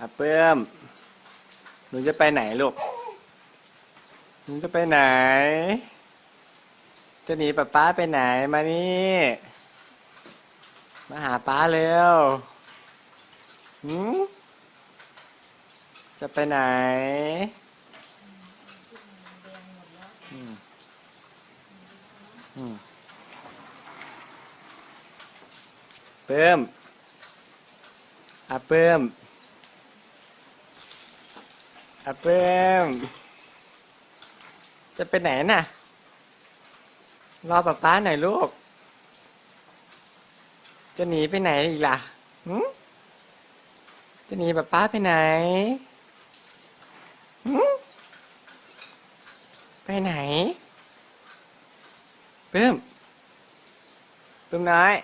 อะเปิ้มหนูจะไปไหนลูกหนูจะไปไหน จะหนีป้าป้าไปไหนมานี่ มาหาป้าเร็วหืมจะไปไหนอืมอืมเปิ้มอะเปิ้ม อะเปิ้มจะไปไหนน่ะ รอป๊าป๊าหน่อยลูก จะหนีไปไหนอีกล่ะหืจะหนีป๊าป๊าไปไหนหืไปไหนเพิ่มเพิ่มน้อย